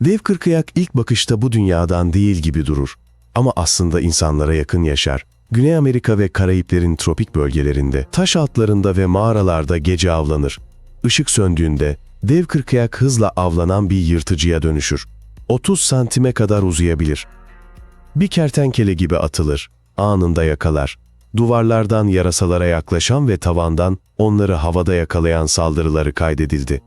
Dev kırkıyak ilk bakışta bu dünyadan değil gibi durur. Ama aslında insanlara yakın yaşar. Güney Amerika ve Karayiplerin tropik bölgelerinde, taş altlarında ve mağaralarda gece avlanır. Işık söndüğünde dev kırkıyak hızla avlanan bir yırtıcıya dönüşür. 30 santime kadar uzayabilir. Bir kertenkele gibi atılır, anında yakalar. Duvarlardan yarasalara yaklaşan ve tavandan onları havada yakalayan saldırıları kaydedildi.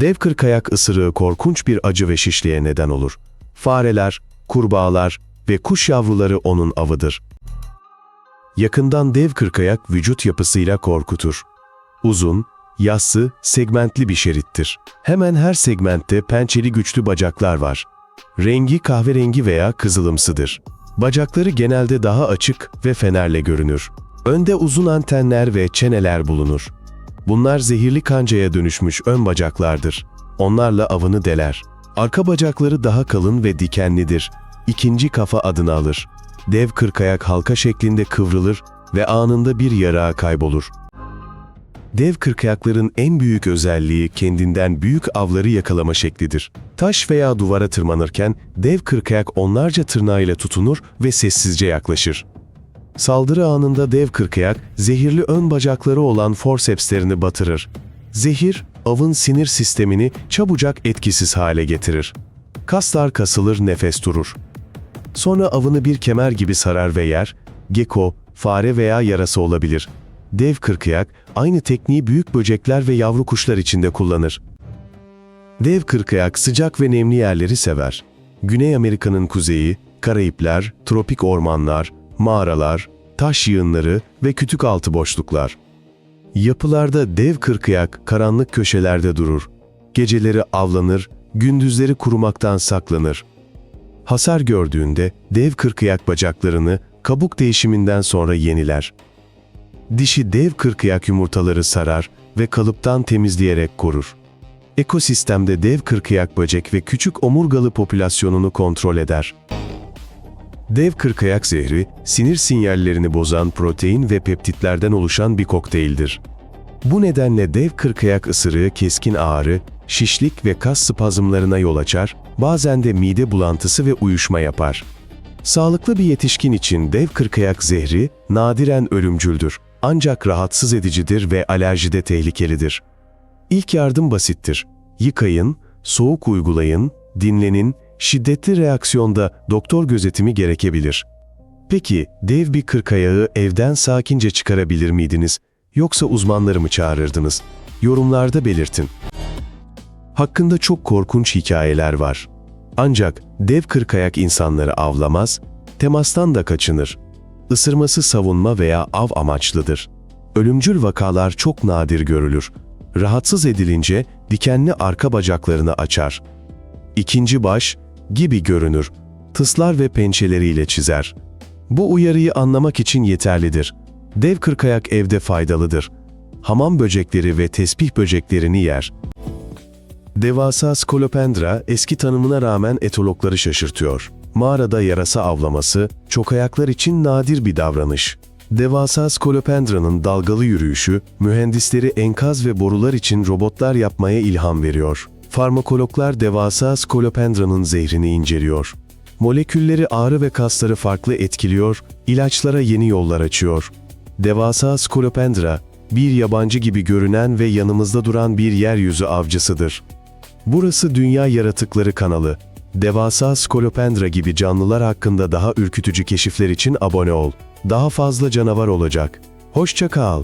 Dev kırkayak ısırığı korkunç bir acı ve şişliğe neden olur. Fareler, kurbağalar ve kuş yavruları onun avıdır. Yakından dev kırkayak vücut yapısıyla korkutur. Uzun, yassı, segmentli bir şerittir. Hemen her segmentte pençeli güçlü bacaklar var. Rengi kahverengi veya kızılımsıdır. Bacakları genelde daha açık ve fenerle görünür. Önde uzun antenler ve çeneler bulunur. Bunlar zehirli kancaya dönüşmüş ön bacaklardır. Onlarla avını deler. Arka bacakları daha kalın ve dikenlidir. İkinci kafa adını alır. Dev kırkayak halka şeklinde kıvrılır ve anında bir yarağa kaybolur. Dev kırkayakların en büyük özelliği kendinden büyük avları yakalama şeklidir. Taş veya duvara tırmanırken dev kırkayak onlarca tırnağıyla tutunur ve sessizce yaklaşır. Saldırı anında dev kırkayak, zehirli ön bacakları olan forcepslerini batırır. Zehir, avın sinir sistemini çabucak etkisiz hale getirir. Kaslar kasılır, nefes durur. Sonra avını bir kemer gibi sarar ve yer, geko, fare veya yarası olabilir. Dev kırkıyak, aynı tekniği büyük böcekler ve yavru kuşlar için de kullanır. Dev kırkıyak sıcak ve nemli yerleri sever. Güney Amerika'nın kuzeyi, Karayipler, tropik ormanlar, mağaralar, taş yığınları ve kütük altı boşluklar. Yapılarda dev kırkıyak karanlık köşelerde durur. Geceleri avlanır, gündüzleri kurumaktan saklanır. Hasar gördüğünde dev kırkıyak bacaklarını kabuk değişiminden sonra yeniler. Dişi dev kırkıyak yumurtaları sarar ve kalıptan temizleyerek korur. Ekosistemde dev kırkıyak böcek ve küçük omurgalı popülasyonunu kontrol eder. Dev kırkayak zehri, sinir sinyallerini bozan protein ve peptitlerden oluşan bir kokteyldir. Bu nedenle dev kırkayak ısırığı keskin ağrı, şişlik ve kas spazmlarına yol açar, bazen de mide bulantısı ve uyuşma yapar. Sağlıklı bir yetişkin için dev kırkayak zehri nadiren ölümcüldür. Ancak rahatsız edicidir ve alerjide tehlikelidir. İlk yardım basittir. Yıkayın, soğuk uygulayın, dinlenin, şiddetli reaksiyonda doktor gözetimi gerekebilir. Peki dev bir kırkayağı evden sakince çıkarabilir miydiniz yoksa uzmanları mı çağırırdınız? Yorumlarda belirtin. Hakkında çok korkunç hikayeler var. Ancak dev kırkayak insanları avlamaz, temastan da kaçınır. Isırması savunma veya av amaçlıdır. Ölümcül vakalar çok nadir görülür. Rahatsız edilince dikenli arka bacaklarını açar. İkinci baş gibi görünür. Tıslar ve pençeleriyle çizer. Bu uyarıyı anlamak için yeterlidir. Dev kırkayak evde faydalıdır. Hamam böcekleri ve tesbih böceklerini yer. Devasa Scolopendra eski tanımına rağmen etologları şaşırtıyor. Mağarada yarasa avlaması, çok ayaklar için nadir bir davranış. Devasa Scolopendra'nın dalgalı yürüyüşü, mühendisleri enkaz ve borular için robotlar yapmaya ilham veriyor. Farmakologlar devasa Scolopendra'nın zehrini inceliyor. Molekülleri ağrı ve kasları farklı etkiliyor, ilaçlara yeni yollar açıyor. Devasa Scolopendra, bir yabancı gibi görünen ve yanımızda duran bir yeryüzü avcısıdır. Burası Dünya Yaratıkları kanalı. Devasa Scolopendra gibi canlılar hakkında daha ürkütücü keşifler için abone ol. Daha fazla canavar olacak. Hoşça kal.